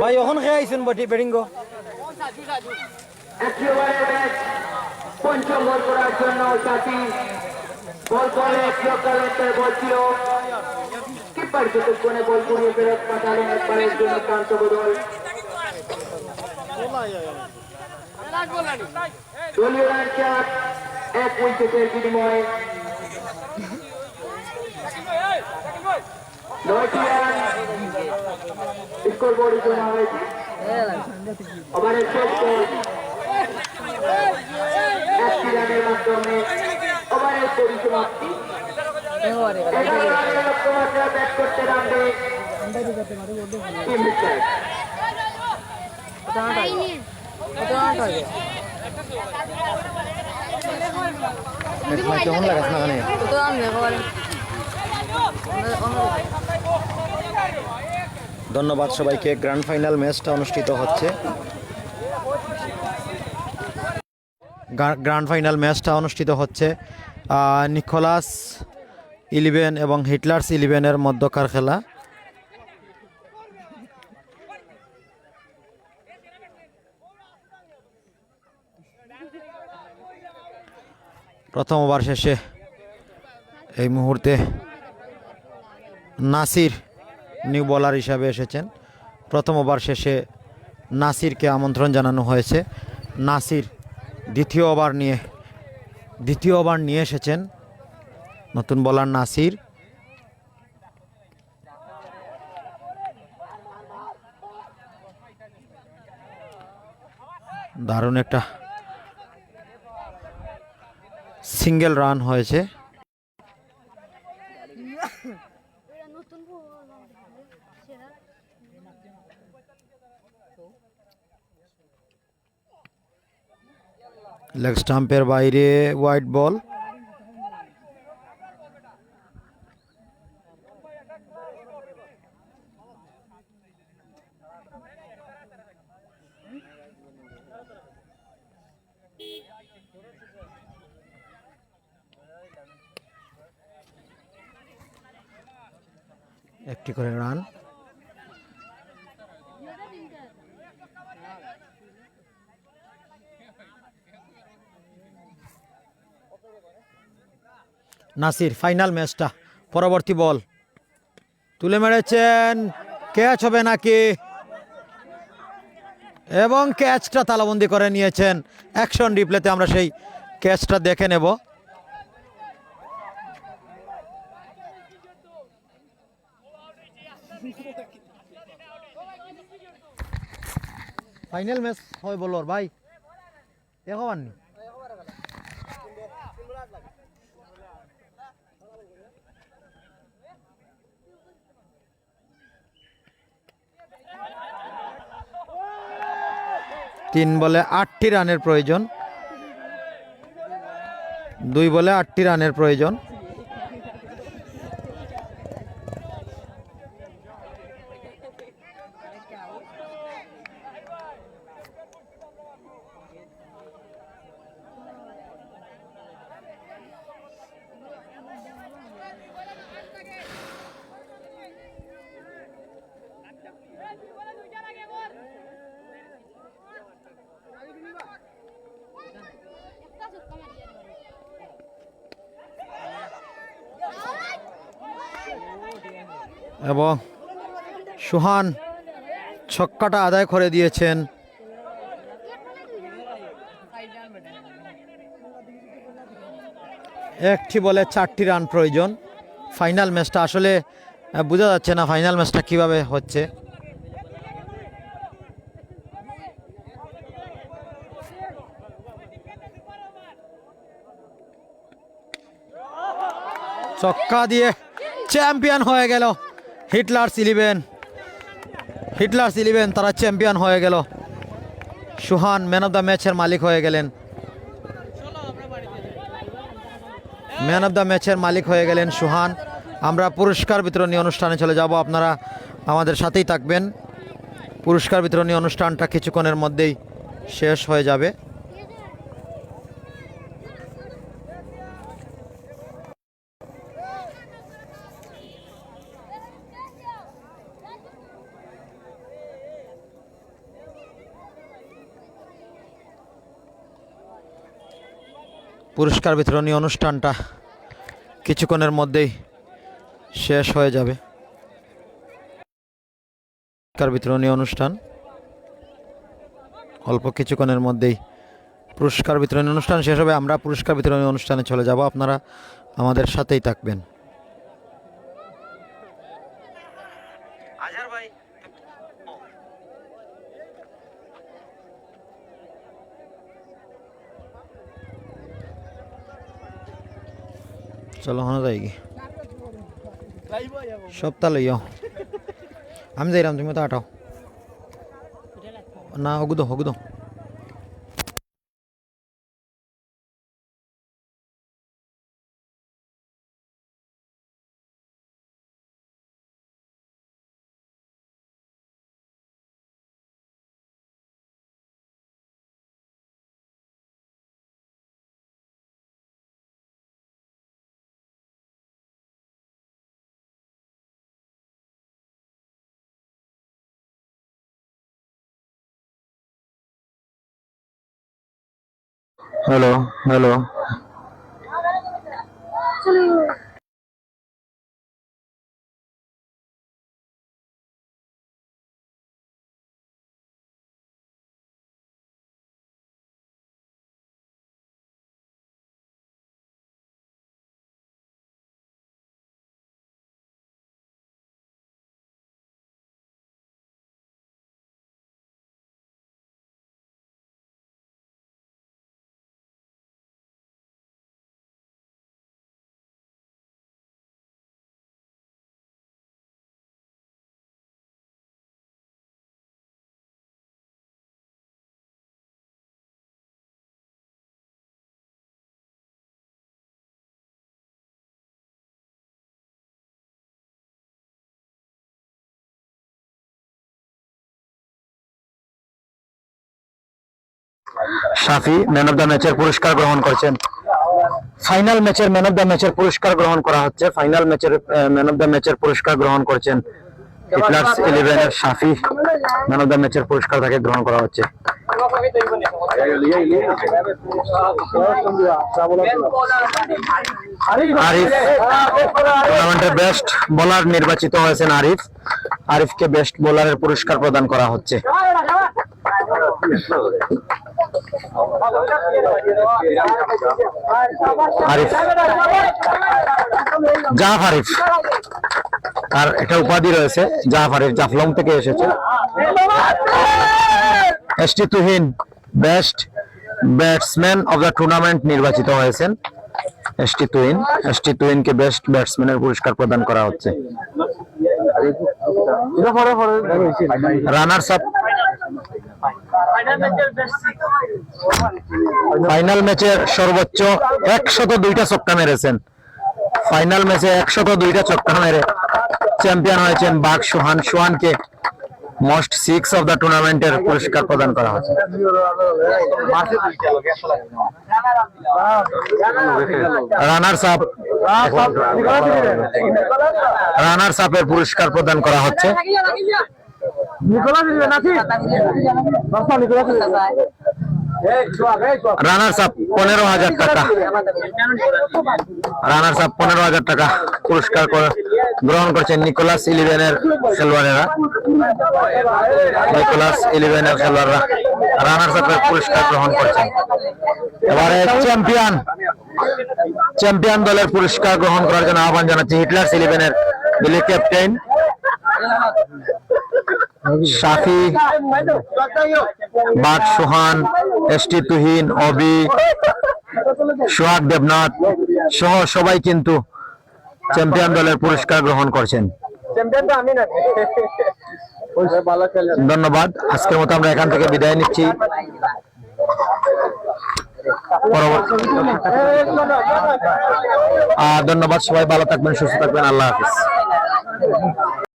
ভাই ওখান খেয়ে আইসুন বটি ব্যাটিং গো পঞ্চম বল করার জন্য সাথী। বল করে একটি অকালেন্টের বল ছিল। কিপার যতক্ষণে বল কুড়িয়ে ফেরত পাঠালেন একবারের জন্য ক্রান্ত বদল। দলীয় রান চার এক উইকেটের বিনিময়ে নয়টি রান স্কোর বোর্ডে জমা হয়েছে ওভারের শেষ একটি রানের মাধ্যমে ওভারের পরিসমাপ্তি ব্যাট করতে নামবে কেমন লাগাস না ধন্যবাদ সবাইকে। গ্র্যান্ড ফাইনাল ম্যাচটা অনুষ্ঠিত হচ্ছে। গ্র্যান্ড ফাইনাল ম্যাচটা অনুষ্ঠিত হচ্ছে। নিকোলাস ইলেভেন এবং হিটলার্স ইলেভেনের মধ্যকার খেলা। প্রথম ওভার শেষে এই মুহূর্তে নাসির নিউ বলার হিসাবে এসেছেন। প্রথম ওভার শেষে নাসিরকে আমন্ত্রণ জানানো হয়েছে। নাসির দ্বিতীয় ওভার নিয়ে, দ্বিতীয় ওভার নিয়ে এসেছেন নতুন বলার নাসির। দারুণ একটা সিঙ্গেল রান হয়েছে। লেগ স্টাম্পের বাইরে হোয়াইট বল। একটি করে রান। নাসির ফাইনাল ম্যাচটা পরবর্তী বল। তুলে মেরেছেন ক্যাচ হবে নাকি? এবং ক্যাচটা তালাবন্দি করে নিয়েছেন। অ্যাকশন রিপ্লেতে আমরা সেই ক্যাচটা দেখে নেব। ফাইনাল ম্যাচ হয় বলোর, ভাই। দেখো নি তিন বলে আটটি রানের প্রয়োজন দুই বলে আটটি রানের প্রয়োজন। এবং সুহান ছক্কাটা আদায় করে দিয়েছেন। একটি বলে চারটি রান প্রয়োজন। ফাইনাল ম্যাচটা আসলে বোঝা যাচ্ছে না ফাইনাল ম্যাচটা কীভাবে হচ্ছে। ছক্কা দিয়ে চ্যাম্পিয়ন হয়ে গেল। Hitlers Eleven. হিটলার্স ইলেভেন তারা চ্যাম্পিয়ন হয়ে গেল। সুহান ম্যান অফ দ্য ম্যাচের মালিক হয়ে গেলেন। ম্যান অফ দ্য ম্যাচের মালিক হয়ে গেলেন সুহান। আমরা পুরস্কার বিতরণী অনুষ্ঠানে চলে যাব। আপনারা আমাদের সাথেই থাকবেন। পুরস্কার বিতরণী অনুষ্ঠানটা কিছুক্ষণের মধ্যেই শেষ হয়ে যাবে। পুরস্কার বিতরণী অনুষ্ঠানটা কিছুক্ষণের মধ্যেই শেষ হয়ে যাবে। পুরস্কার বিতরণী অনুষ্ঠান। অল্প কিছুক্ষণের মধ্যেই পুরস্কার বিতরণী অনুষ্ঠান শেষ হবে। আমরা পুরস্কার বিতরণী অনুষ্ঠানে চলে যাব। আপনারা আমাদের সাথেই থাকবেন। চলো হনা যাই কি সপ্তাহ লইও আমি যাইলাম তুমি তো আটাও না হগুদো হগুদো hello hello Shafi man of the ম্যাচের পুরস্কার গ্রহণ করছেন। ফাইনাল ম্যাচের ম্যান অফ দ্য ম্যাচের পুরস্কার গ্রহণ করা হচ্ছে। ফাইনাল ম্যাচের ম্যান অফ দ্য ম্যাচের পুরস্কার গ্রহণ করছেন হিটলার্স ইলেভেনের শাফি ম্যান অফ দ্য ম্যাচের পুরস্কার তাকে গ্রহণ করা হচ্ছে। বেস্ট বোলার নির্বাচিত হয়েছেন আরিফ। আরিফকে বেস্ট বোলারের পুরস্কার প্রদান করা হচ্ছে। আরিফ জাফ আরিফ তার একটা উপাধি রয়েছে জাফ আরিফ জাফলং থেকে এসেছে। ST Tuhin best batsman of the tournament নির্বাচিত হয়েছেন। এসটি তুহিন। এসটি তুহিনকে বেস্ট ব্যাটসম্যানের পুরস্কার প্রদান করা হচ্ছে। রানার্স আপ ফাইনাল ম্যাচের সর্বোচ্চ একশত দুইটা ছক্কা মেরেছেন। ফাইনাল ম্যাচে একশত দুইটা ছক্কা মেরে চ্যাম্পিয়ন হয়েছেন বাঘ সোহান সোহানকে। মোস্ট সিক্স অফ দ্য টুর্নামেন্টের পুরস্কার প্রদান করা হয়েছে। রানার্স আপ রানার্স আপের পুরস্কার প্রদান করা হচ্ছে। রানার্স আপ পনেরো হাজার টাকা। রানার্স আপ পনেরো হাজার টাকা। পুরস্কার গ্রহণ করছেন নিকোলাস ইলেভেনের খেলোয়াড়েরা। নিকোলাস ইলেভেনের খেলোয়াড়রা রানার্স আপের পুরস্কার গ্রহণ করছেন। এবারে চ্যাম্পিয়ন চ্যাম্পিয়ন দলের পুরস্কার গ্রহণ করার জন্য আহ্বান জানাচ্ছি হিটলার্স ইলেভেনের Billy captain Shafi but Sohan ST Tuhin, Obi, Sohag Debnath সহ সবাই কিন্তু চ্যাম্পিয়ন দলের পুরস্কার গ্রহণ করছেন। ধন্যবাদ। আজকের মতো আমরা এখান থেকে বিদায় নিচ্ছি। ধন্যবাদ সবাই, ভালো থাকবেন, সুস্থ থাকবেন। আল্লাহ হাফিজ।